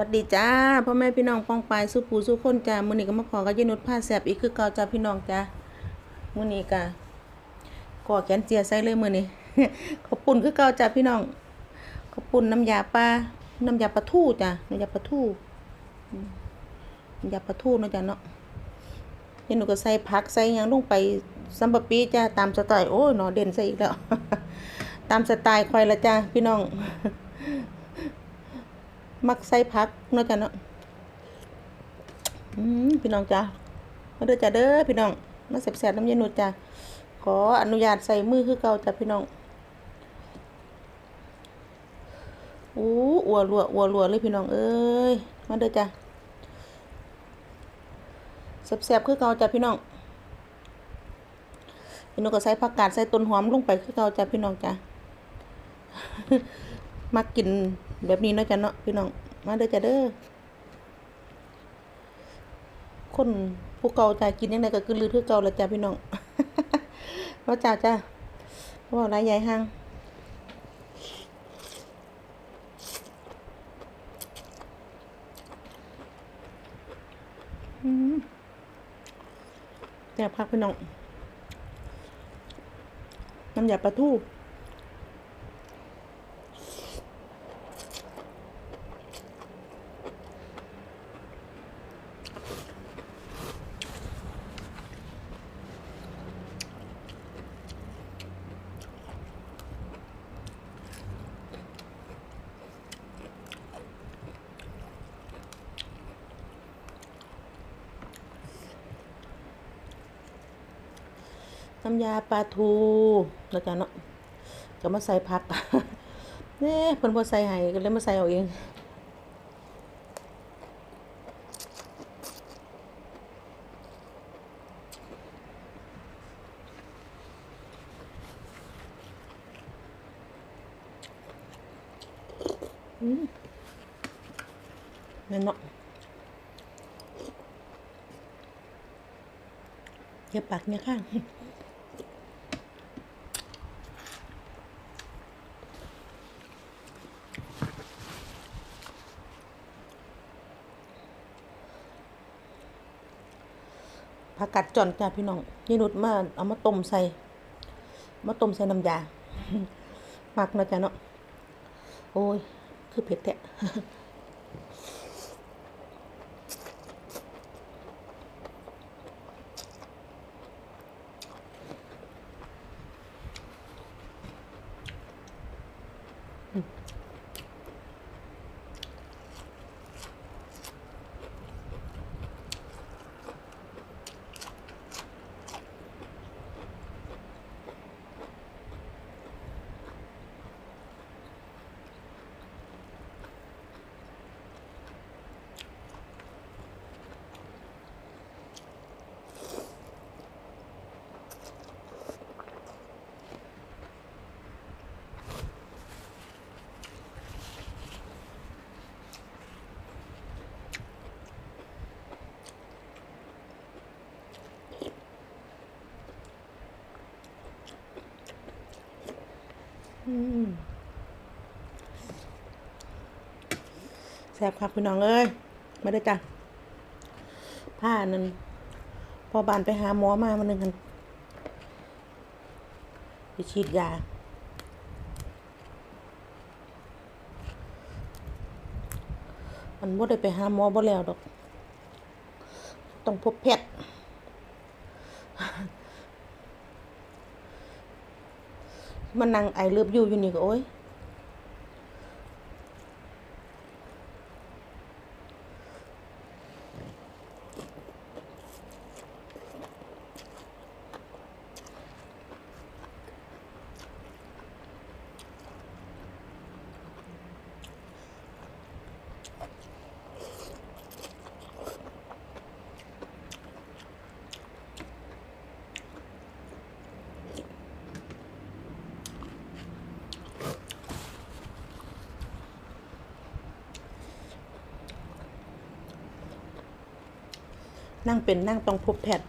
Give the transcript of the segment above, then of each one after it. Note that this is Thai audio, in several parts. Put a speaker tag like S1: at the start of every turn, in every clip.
S1: วัสดีจ้าพ่อแม่พี่น้องปองปายสู้ปูสู้คนจ้ามื้อนี้ก็มาขอกับยนุชผ้าแสบอีกคือเก่าจ้าพี่น้องจ้ามื้อนี้ก็ก่อแขนเจียใส่เลยมื้อนี้ขอบปุ่นคือเก่าจ้าพี่น้องขอบปุ่นน้ำยาปลาน้ำยาปลาทู่จ้าน้ำยาปลาทูอืมน้ำยาปลาทูเนาะจ้าเนาะยายนุชก็ใส่ผักใส่ยังลงไปซัมบะปีจ้าตามสไตล์โอ้ยหนอเด่นใส่อีกแล้ว ตามสไตล์คอยละจ้าพี่น้อง มักใส่ผักเนาะจ้ะเนาะพี่น้องจ้ามาเด้อจ้าเด้อพี่น้องมาแซ่บๆน้ำเย็นหนุดจ้าขออนุญาตใส่มือคือเก่าจ้ะพี่น้องอู้อัวรัวอัวรัวเลยพี่น้องเอ้ยมาเด้อจ้าแซ่บๆคือเก่าจ้ะพี่น้องพี่น้องก็ใส่ผักกาดใส่ต้นหอมลงไปคือเก่าจ้ะพี่น้องจ้ามากิน แบบนี้เนาะจ้ะเนาะพี่น้องมาเด้อจ้ะเด้อคนผู้เก่าจ้ากินยังไงก็คือลือคือเก่าละจ้ะพี่น้องว่าจ้าจ้าเพราะว่าไรใหญ่ห้างแต่พักพี่น้องน้ำยาปลาทู น้ำยาปลาทูแล้วกันเนาะก็มาใส่ผักเนี่ยเพิ่นบ่ใส่ให้ก็เลยมาใส่เอาเองนั่นเนาะเย็บปากเนี่ยข้าง ผักกัดจอนจ้าพี่น้องยี่นุดมาเอามาต้มใส่ มาต้มใส่น้ำยามักนะจ้ะเนาะ โอ้ย คือเผ็ดแท้อืม แซ่บครับพี่น้องเอ้ยมาได้อจ้ะผ้านั่นพอบานไปหาหมอมามาหนึ่งกันไปฉีดยามันบ่ได้ไปหาหมอบ่แล้วดอก ต้องพบแพทย์ มันนั่งไอเลือบอยู่อยู่นี่ก็โอ้ย นั่งเป็นนั่งต้องพบแพทย์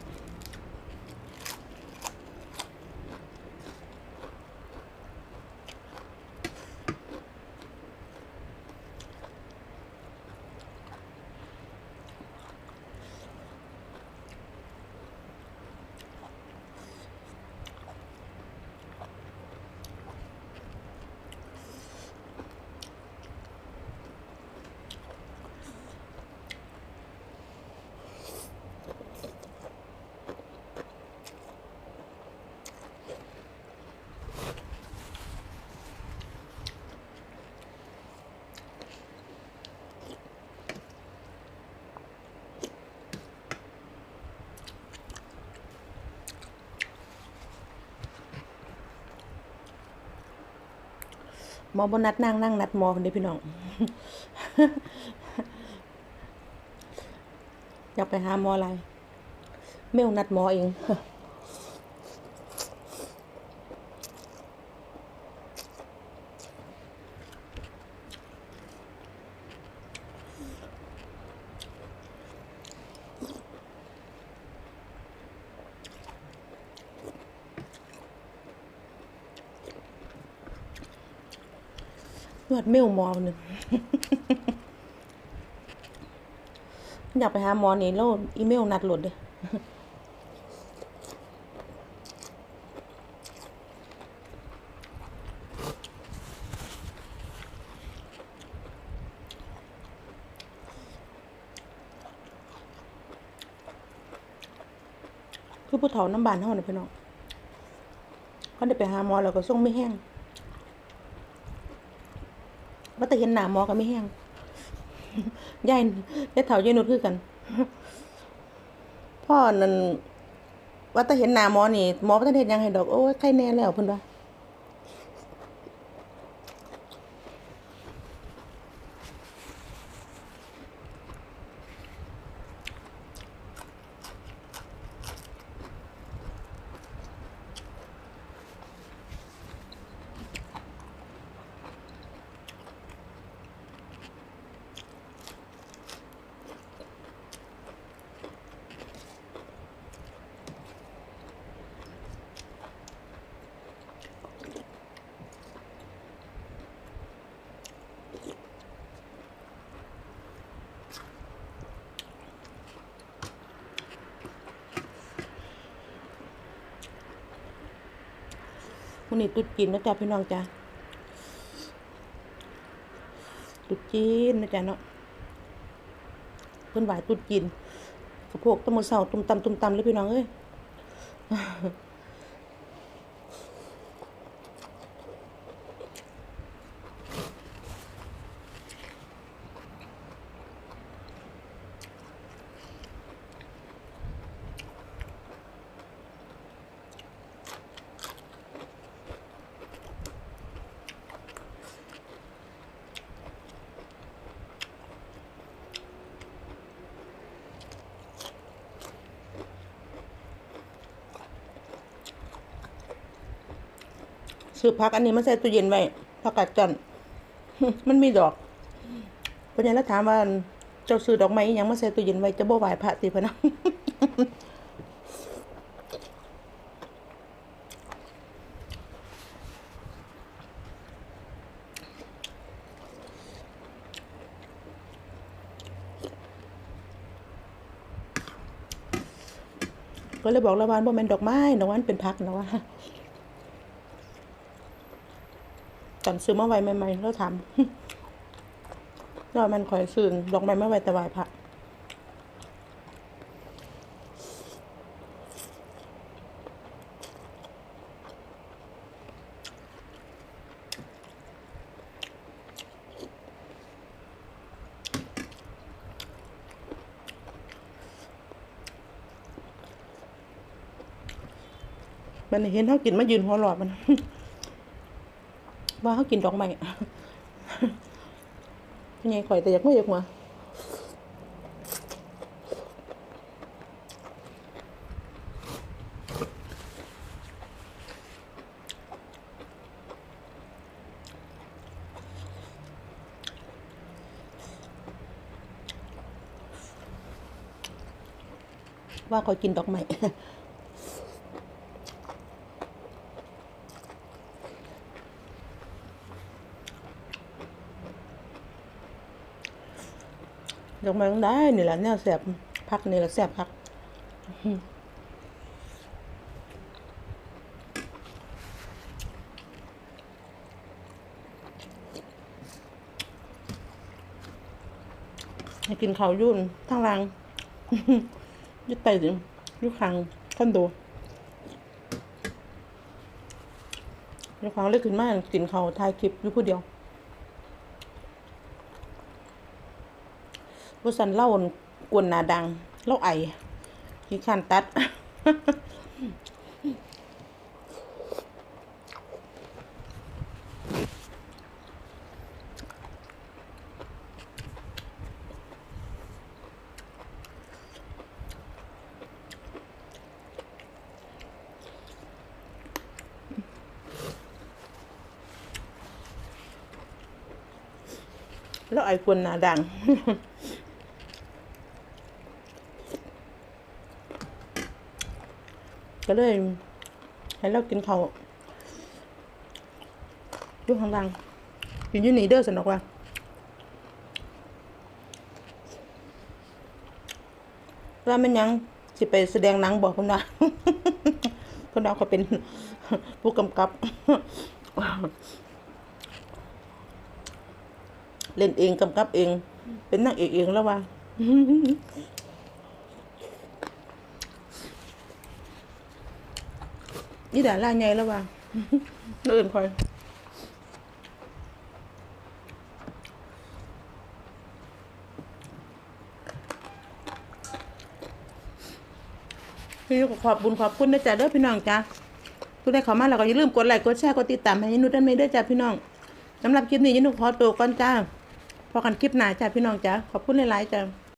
S1: หมอบนนัดนั่งนั่งนัดหมอคนเดียพี่น้อง อยากไปหาหมออะไรเมลนัดหมอเอง วดเมลหมอหนึ่งอยากไปหาหมอนี่แล้วอีเมลนัดหลุดเลยคือผู้เฒ่าน้ำบานเท่านั้นพี่น้องเขาได้ไปหาหมอแล้วก็ส่งไม่แห้ง แต่เห็นหนาหมอก็ไม่แห้งยายยายเฒ่ายายนุชคือกัน พ่อนั่นว่าแต่เห็นหนาหมอนี่หมอบ่ทันเฮ็ดหยังให้ดอกโอ้ยไข้แน่แล้วเพิ่นว่า มื้อนี้ตุ๊ดจีนนะจ๊ะพี่น้องจ้ะตุ๊ดจีนนะจ๊ะเนาะเพิ่นไหวตุ๊ดจีนกระโพกตะมื้อเสาตุ้มตำตุ้มตำเลยพี่น้องเอ้ย ซื้อผักอันนี้มาใส่ตู้เย็นไว้ผักกาดจันมันมีดอกเพราะฉะนั้นแล้วถามว่าเจ้าซื้อดอกไม้ยังมาใส่ตู้เย็นไว้จะบ่ไหวพระติพนะก็เลยบอกละวานว่ามันดอกไม้ดอกไม้มันเป็นพักนะว่า ตอนซื้อมาไว้ใหม่ๆแล้วทำแล้วมันคอยซื้อดอกไม้มาไว้แต่ไหวพระมันเห็นเขากินมายืนหัวหลอดมัน ว่าเขากินดอกไม้ยังไงข่อยแต่อยากไม่อยากมาว่าข่อยกินดอกไม้ ดอกไม้ต้องได้นี่แหละแนวแสบพักนี่แหละแสบพักให้กินเขาวยุ่นทางล่างยุดไตถึงยุดคางคอนโดยุดคางเล็กขึ้นมากกินเขาวถ่ายคลิปอยู่ผู้เดียว ผู้สันเล่ากวนนาดังเล่าไอขี้ขันตัด แล้วไอ้คนรนาดัง ก็เลย ให้เรากินเขาวอยู่ข้างล่างกินอยู่นี่เด้อสนอกว่าว่ามันยังสิไปแสดงหนังบอกคุณว่าคุณว่าเขาเป็นผู้กำกับ เล่นเองกำกับเอง เป็นนางเอกเองแล้วว่า นี่ด่าล่าใหญ่แล้วว่าเอื่นคอยพี่ก็ขอบบุญขอบคุณนะจ๊ะเด้อพี่น้องจ้ะทุกท่านเข้ามาแล้วก็อย่าลืมกดไลค์กดแชร์กดติดตามให้ยายนุชด้านเมย์ด้วยจ้ะพี่น้องสำหรับคลิปนี้ยายนุชขอตัวก่อนจ้าพอกันคลิปหน้าจ้ะพี่น้องจ้ะขอบคุณหลายๆจ้ะ